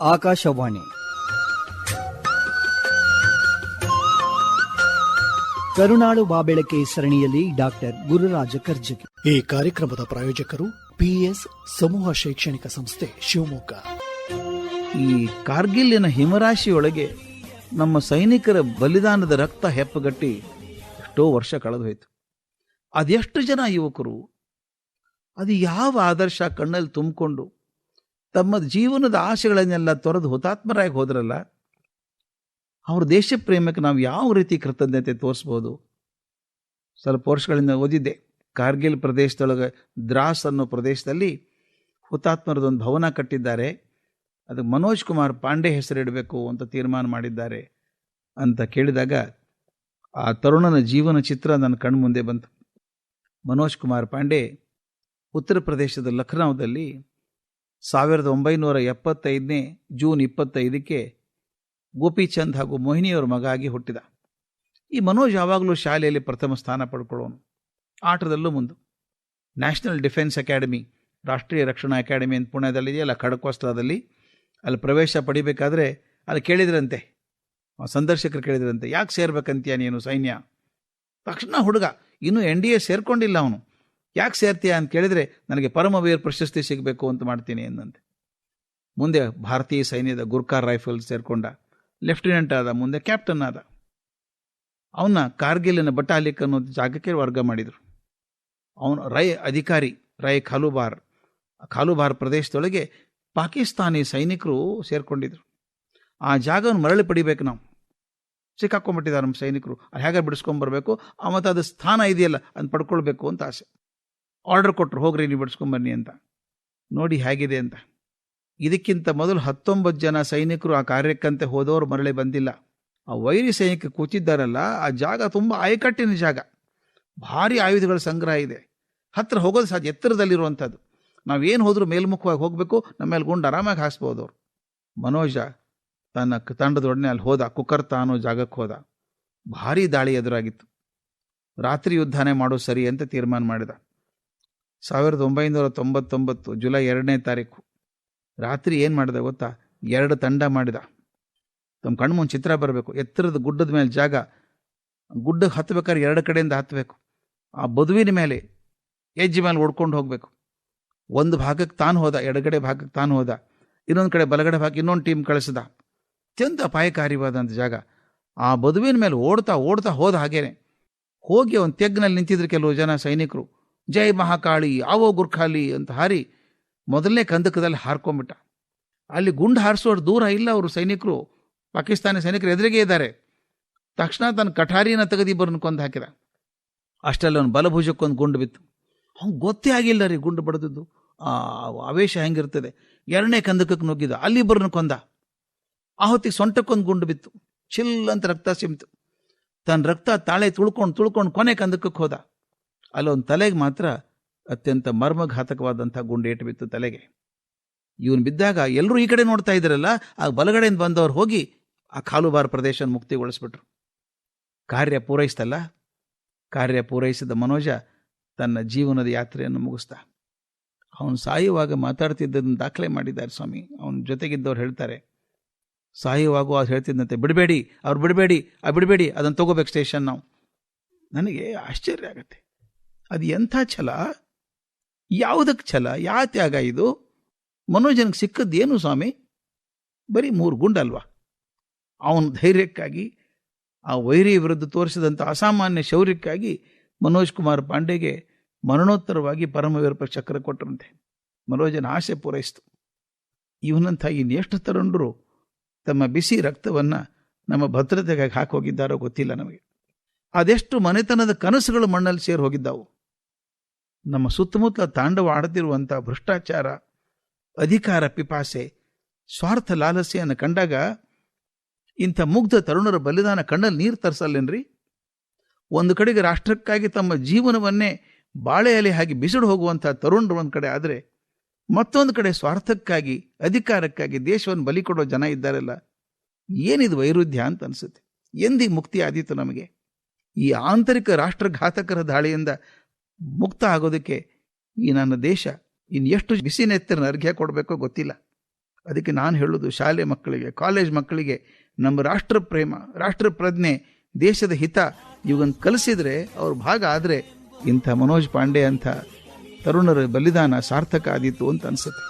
ಆಕಾಶವಾಣಿ. ಕರುಣಾಳು ಬಾಬೆಳಕೆ ಸರಣಿಯಲ್ಲಿ ಡಾಕ್ಟರ್ ಗುರುರಾಜ ಕರ್ಜಗಿ ಈ ಕಾರ್ಯಕ್ರಮದ ಪ್ರಾಯೋಜಕರು ಪಿಎಸ್ ಸಮೂಹ ಶೈಕ್ಷಣಿಕ ಸಂಸ್ಥೆ ಶಿವಮೊಗ್ಗ. ಈ ಕಾರ್ಗಿಲ್ಲಿನ ಹಿಮರಾಶಿಯೊಳಗೆ ನಮ್ಮ ಸೈನಿಕರ ಬಲಿದಾನದ ರಕ್ತ ಹೆಪ್ಪಗಟ್ಟಿ ಎಷ್ಟೋ ವರ್ಷ ಕಳೆದು ಹೋಯಿತು ಅದೆಷ್ಟು ಜನ ಯುವಕರು? ಅದು ಯಾವ ಆದರ್ಶ ಕಣ್ಣಲ್ಲಿ ತುಂಬಿಕೊಂಡು ತಮ್ಮ ಜೀವನದ ಆಶೆಗಳನ್ನೆಲ್ಲ ತೊರೆದು ಹುತಾತ್ಮರಾಗಿ ಹೋದ್ರಲ್ಲ, ಅವ್ರ ದೇಶ ಪ್ರೇಮಕ್ಕೆ ನಾವು ಯಾವ ರೀತಿ ಕೃತಜ್ಞತೆ ತೋರಿಸ್ಬೋದು? ಸ್ವಲ್ಪ ವರ್ಷಗಳಿಂದ ಓದಿದ್ದೆ. ಕಾರ್ಗಿಲ್ ಪ್ರದೇಶದೊಳಗೆ ದ್ರಾಸ್ ಅನ್ನೋ ಪ್ರದೇಶದಲ್ಲಿ ಹುತಾತ್ಮರದೊಂದು ಭವನ ಕಟ್ಟಿದ್ದಾರೆ. ಅದಕ್ಕೆ ಮನೋಜ್ ಕುಮಾರ್ ಪಾಂಡೆ ಹೆಸರಿಡಬೇಕು ಅಂತ ತೀರ್ಮಾನ ಮಾಡಿದ್ದಾರೆ ಅಂತ ಕೇಳಿದಾಗ ಆ ತರುಣನ ಜೀವನ ಚಿತ್ರ ನನ್ನ ಕಣ್ಮುಂದೆ ಬಂತು. ಮನೋಜ್ ಕುಮಾರ್ ಪಾಂಡೆ ಉತ್ತರ ಪ್ರದೇಶದ ಲಖನೌದಲ್ಲಿ ಸಾವಿರದ ಒಂಬೈನೂರ ಎಪ್ಪತ್ತೈದನೇ ಜೂನ್ ಇಪ್ಪತ್ತೈದಕ್ಕೆ ಗೋಪಿಚಂದ್ ಹಾಗೂ ಮೋಹಿನಿಯವರ ಮಗ ಆಗಿ ಹುಟ್ಟಿದ. ಈ ಮನೋಜ್ ಯಾವಾಗಲೂ ಶಾಲೆಯಲ್ಲಿ ಪ್ರಥಮ ಸ್ಥಾನ ಪಡ್ಕೊಳ್ಳೋನು ಆಟದಲ್ಲೂ ಮುಂದು. ನ್ಯಾಷನಲ್ ಡಿಫೆನ್ಸ್ ಅಕಾಡೆಮಿ, ರಾಷ್ಟ್ರೀಯ ರಕ್ಷಣಾ ಅಕಾಡೆಮಿ ಅಂತ ಪುಣೆದಲ್ಲಿದೆಯಲ್ಲ ಖಡಕ್ವಸ್ತ್ರದಲ್ಲಿ ಅಲ್ಲಿ ಪ್ರವೇಶ ಪಡಿಬೇಕಾದ್ರೆ ಅಲ್ಲಿ ಕೇಳಿದ್ರಂತೆ. ಸಂದರ್ಶಕರು ಕೇಳಿದ್ರಂತೆ, ಯಾಕೆ ಸೇರ್ಬೇಕಂತೀಯ ನೀನು ಸೈನ್ಯ? ತಕ್ಷಣ ಹುಡುಗ, ಇನ್ನೂ ಎನ್ ಡಿ ಎ ಸೇರ್ಕೊಂಡಿಲ್ಲ ಅವನು. ಯಾಕೆ ಸೇರ್ತೀಯ ಅಂತ ಕೇಳಿದರೆ, ನನಗೆ ಪರಮವೀರ್ ಪ್ರಶಸ್ತಿ ಸಿಗಬೇಕು ಅಂತ ಮಾಡ್ತೀನಿ ಎಂದಂತೆ ಮುಂದೆ ಭಾರತೀಯ ಸೈನ್ಯದ ಗುರ್ಕಾರ್ ರೈಫಲ್ ಸೇರಿಕೊಂಡ ಲೆಫ್ಟಿನೆಂಟ್ ಆದ, ಮುಂದೆ ಕ್ಯಾಪ್ಟನ್ ಆದ. ಅವನ್ನ ಕಾರ್ಗಿಲಿನ ಬಟಾಲಿಕ್ ಅನ್ನೋ ಜಾಗಕ್ಕೆ ವರ್ಗ ಮಾಡಿದರು. ಅವನು ರೈ ಅಧಿಕಾರಿ, ರೈ ಖಾಲುಬಾರ್ ಖಾಲುಬಾರ್ ಪ್ರದೇಶದೊಳಗೆ ಪಾಕಿಸ್ತಾನಿ ಸೈನಿಕರು ಸೇರ್ಕೊಂಡಿದ್ರು. ಆ ಜಾಗವನ್ನು ಮರಳಿ ಪಡಿಬೇಕು ನಾವು. ಸಿಕ್ಕಾಕೊಂಡ್ಬಿಟ್ಟಿದ್ದಾರೆ ನಮ್ಮ ಸೈನಿಕರು. ಅದು ಹೇಗೆ ಆ ಮತ್ತು ಅದು ಸ್ಥಾನ ಇದೆಯಲ್ಲ, ಅದನ್ನು ಪಡ್ಕೊಳ್ಬೇಕು ಅಂತ ಆಸೆ. ಆರ್ಡರ್ ಕೊಟ್ಟರು ಹೋಗ್ರಿ, ನೀವು ಬಿಡಿಸ್ಕೊಂಬನ್ನಿ ಅಂತ. ನೋಡಿ ಹೇಗಿದೆ ಅಂತ. ಇದಕ್ಕಿಂತ ಮೊದಲು ಹತ್ತೊಂಬತ್ತು ಜನ ಸೈನಿಕರು ಆ ಕಾರ್ಯಕ್ಕಂತೆ ಹೋದವರು ಮರಳಿ ಬಂದಿಲ್ಲ. ಆ ವೈರಿ ಸೈನಿಕ ಕೂತಿದ್ದಾರಲ್ಲ, ಆ ಜಾಗ ತುಂಬ ಆಯಕಟ್ಟಿನ ಜಾಗ. ಭಾರಿ ಆಯುಧಗಳ ಸಂಗ್ರಹ ಇದೆ. ಹತ್ತಿರ ಹೋಗೋದು ಸಾಧ್ಯ, ಎತ್ತರದಲ್ಲಿರುವಂಥದ್ದು. ನಾವೇನು ಹೋದರೂ ಮೇಲ್ಮುಖವಾಗಿ ಹೋಗಬೇಕು, ನಮ್ಮ ಮೇಲೆ ಗುಂಡು ಆರಾಮಾಗಿ ಹಾಸ್ಬೋದು ಅವರು. ಮನೋಜ ತನ್ನ ತಂಡದೊಡನೆ ಅಲ್ಲಿ ಹೋದ ಕುಕರ್ತ ಅನ್ನೋ ಜಾಗಕ್ಕೆ ಹೋದ. ಭಾರಿ ದಾಳಿ ಎದುರಾಗಿತ್ತು. ರಾತ್ರಿ ಯುದ್ಧನೇ ಮಾಡೋದು ಸರಿ ಅಂತ ತೀರ್ಮಾನ ಮಾಡಿದ. ಸಾವಿರದ ಒಂಬೈನೂರ ತೊಂಬತ್ತೊಂಬತ್ತು ಜುಲೈ ಎರಡನೇ ತಾರೀಕು. ರಾತ್ರಿ ಏನು ಮಾಡಿದ ಗೊತ್ತಾ? ಎರಡು ತಂಡ ಮಾಡಿದ. ತಮ್ಮ ಕಣ್ಮುಂದ್ ಚಿತ್ರ ಬರಬೇಕು. ಎತ್ತರದ ಗುಡ್ಡದ ಮೇಲೆ ಜಾಗ. ಗುಡ್ಡಕ್ಕೆ ಹತ್ತಬೇಕಾದ್ರೆ ಎರಡು ಕಡೆಯಿಂದ ಹತ್ತಬೇಕು ಆ ಬದುವಿನ ಮೇಲೆ ಹೆಜ್ಜೆ ಮೇಲೆ ಓಡ್ಕೊಂಡು ಹೋಗಬೇಕು. ಒಂದು ಭಾಗಕ್ಕೆ ತಾನು ಹೋದ, ಎಡಗಡೆ ಭಾಗಕ್ಕೆ ತಾನು ಹೋದ. ಇನ್ನೊಂದು ಕಡೆ ಬಲಗಡೆ ಭಾಗ ಇನ್ನೊಂದು ಟೀಮ್ ಕಳಿಸಿದ. ಅತ್ಯಂತ ಅಪಾಯಕಾರಿವಾದಂಥ ಜಾಗ. ಆ ಬದುವಿನ ಮೇಲೆ ಓಡ್ತಾ ಓಡ್ತಾ ಹೋದ ಹಾಗೇನೆ. ಹೋಗಿ ಅವನು ತೆಗ್ನಲ್ಲಿ ನಿಂತಿದ್ರು ಕೆಲವು ಜನ ಸೈನಿಕರು. ಜೈ ಮಹಾಕಾಳಿ ಅವೋ ಗುರ್ಖಾಲಿ ಅಂತ ಹಾರಿ ಮೊದಲನೇ ಕಂದಕದಲ್ಲಿ ಹಾರ್ಕೊಂಬಿಟ್ಟ. ಅಲ್ಲಿ ಗುಂಡು ಹಾರಿಸೋರು ದೂರ ಇಲ್ಲ ಅವರು ಸೈನಿಕರು. ಪಾಕಿಸ್ತಾನಿ ಸೈನಿಕರು ಎದುರಿಗೆ ಇದ್ದಾರೆ. ತಕ್ಷಣ ತನ್ನ ಕಠಾರಿನ ತೆಗೆದು ಇಬ್ಬರನ್ನು ಕೊಂದು ಹಾಕಿದ. ಅಷ್ಟಲ್ಲಿ ಅವನು ಬಲಭುಜಕ್ಕೊಂದು ಗುಂಡು ಬಿತ್ತು. ಅವ್ನು ಗೊತ್ತೇ ಆಗಿಲ್ಲ ರೀ ಗುಂಡು ಬಡದಿದ್ದು. ಆವೇಶ ಹೆಂಗಿರ್ತದೆ. ಎರಡನೇ ಕಂದಕಕ್ಕೆ ನುಗ್ಗಿದ. ಅಲ್ಲಿ ಇಬ್ಬರನ್ನು ಕೊಂದ. ಆ ಹೊತ್ತಿಗೆ ಸೊಂಟಕ್ಕೊಂದು ಗುಂಡು ಬಿತ್ತು. ಚಿಲ್ ಅಂತ ರಕ್ತ ಸಿಮ್ತು. ತನ್ನ ರಕ್ತ ತಾಳೆ ತುಳ್ಕೊಂಡು ತುಳ್ಕೊಂಡು ಕೊನೆ ಕಂದಕಕ್ಕೆ ಹೋದ. ಅಲ್ಲೊಂದು ತಲೆಗೆ ಮಾತ್ರ ಅತ್ಯಂತ ಮರ್ಮಘಾತಕವಾದಂಥ ಗುಂಡೇಟು ಬಿತ್ತು ತಲೆಗೆ. ಇವನು ಬಿದ್ದಾಗ ಎಲ್ಲರೂ ಈ ಕಡೆ ನೋಡ್ತಾ ಇದ್ರಲ್ಲ, ಆ ಬಲಗಡೆಯಿಂದ ಬಂದವರು ಹೋಗಿ ಆ ಕಾಲುಬಾರ ಪ್ರದೇಶ ಮುಕ್ತಿಗೊಳಿಸ್ಬಿಟ್ರು. ಕಾರ್ಯ ಪೂರೈಸ್ತಲ್ಲ? ಕಾರ್ಯ ಪೂರೈಸಿದ ಮನೋಜ ತನ್ನ ಜೀವನದ ಯಾತ್ರೆಯನ್ನು ಮುಗಿಸ್ತಾ ಅವನು ಸಾಯುವಾಗ ಮಾತಾಡ್ತಿದ್ದದನ್ನು ದಾಖಲೆ ಮಾಡಿದ್ದಾರೆ ಸ್ವಾಮಿ. ಅವನ ಜೊತೆಗಿದ್ದವ್ರು ಹೇಳ್ತಾರೆ, ಸಾಯುವಾಗ ಅದು ಹೇಳ್ತಿದ್ದಂತೆ ಬಿಡಬೇಡಿ, ಅವ್ರು ಬಿಡಬೇಡಿ ಆ ಬಿಡಬೇಡಿ ಅದನ್ನು ತಗೋಬೇಕು ಸ್ಟೇಷನ್ ನಾವು. ನನಗೆ ಆಶ್ಚರ್ಯ ಆಗತ್ತೆ. ಅದು ಎಂಥ ಛಲ? ಯಾವುದಕ್ಕೆ ಛಲ? ಯಾವ ತ್ಯಾಗ ಇದು? ಮನೋಜನಿಗೆ ಸಿಕ್ಕದ್ದೇನು ಸ್ವಾಮಿ? ಬರೀ ಮೂರು ಗುಂಡಲ್ವಾ ಅವನ ಧೈರ್ಯಕ್ಕಾಗಿ, ಆ ವೈರಿ ವಿರುದ್ಧ ತೋರಿಸಿದಂಥ ಅಸಾಮಾನ್ಯ ಶೌರ್ಯಕ್ಕಾಗಿ ಮನೋಜ್ ಕುಮಾರ್ ಪಾಂಡೆಗೆ ಮರಣೋತ್ತರವಾಗಿ ಪರಮವಿರೂಪ ಚಕ್ರ ಕೊಟ್ಟರಂತೆ. ಮನೋಜನ ಆಸೆ ಪೂರೈಸಿತು. ಇವನಂಥ ಇನ್ನೆಷ್ಟು ತರಂಡರು ತಮ್ಮ ಬಿಸಿ ರಕ್ತವನ್ನು ನಮ್ಮ ಭದ್ರತೆಗಾಗಿ ಹಾಕೋಗಿದ್ದಾರೋ ಗೊತ್ತಿಲ್ಲ ನಮಗೆ. ಅದೆಷ್ಟು ಮನೆತನದ ಕನಸುಗಳು ಮಣ್ಣಲ್ಲಿ ಸೇರಿ ಹೋಗಿದ್ದಾವು. ನಮ್ಮ ಸುತ್ತಮುತ್ತಲ ತಾಂಡವ ಆಡದಿರುವಂಥ ಭ್ರಷ್ಟಾಚಾರ, ಅಧಿಕಾರ ಪಿಪಾಸೆ, ಸ್ವಾರ್ಥ ಲಾಲಸೆಯನ್ನು ಕಂಡಾಗ ಇಂಥ ಮುಗ್ಧ ತರುಣರ ಬಲಿದಾನ ಕಣ್ಣಲ್ಲಿ ನೀರು ತರಿಸಲ್ಲೇನ್ರಿ? ಒಂದು ಕಡೆಗೆ ರಾಷ್ಟ್ರಕ್ಕಾಗಿ ತಮ್ಮ ಜೀವನವನ್ನೇ ಬಾಳೆ ಎಲೆ ಹಾಗೆ ಬಿಸಿಡು ಹೋಗುವಂಥ ತರುಣರು ಒಂದು ಕಡೆ ಆದರೆ ಮತ್ತೊಂದು ಕಡೆ ಸ್ವಾರ್ಥಕ್ಕಾಗಿ, ಅಧಿಕಾರಕ್ಕಾಗಿ ದೇಶವನ್ನು ಬಲಿ ಕೊಡೋ ಜನ ಇದ್ದಾರಲ್ಲ, ಏನಿದು ವೈರುಧ್ಯ ಅಂತ ಅನಿಸುತ್ತೆ. ಎಂದಿಗೆ ಮುಕ್ತಿ ಆದೀತು ನಮಗೆ. ಈ ಆಂತರಿಕ ರಾಷ್ಟ್ರಘಾತಕರ ದಾಳಿಯಿಂದ ಮುಕ್ತ ಆಗೋದಕ್ಕೆ ಈ ನನ್ನ ದೇಶ ಇನ್ನೆಷ್ಟು ಬಿಸಿ ನೆತ್ತರನ ಅರ್ಘ್ಯ ಕೊಡಬೇಕೋ ಗೊತ್ತಿಲ್ಲ. ಅದಕ್ಕೆ ನಾನು ಹೇಳೋದು ಶಾಲೆ ಮಕ್ಕಳಿಗೆ, ಕಾಲೇಜ್ ಮಕ್ಕಳಿಗೆ, ನಮ್ಮ ರಾಷ್ಟ್ರ ಪ್ರೇಮ ರಾಷ್ಟ್ರ ಪ್ರಜ್ಞೆ ದೇಶದ ಹಿತ ಇವನ್ನು ಕಲಿಸಿದ್ರೆ ಅವ್ರ ಭಾಗ ಆದರೆ ಇಂಥ ಮನೋಜ್ ಪಾಂಡೆ ಅಂಥ ತರುಣರ ಬಲಿದಾನ ಸಾರ್ಥಕ ಆದೀತು ಅಂತ ಅನ್ಸುತ್ತೆ.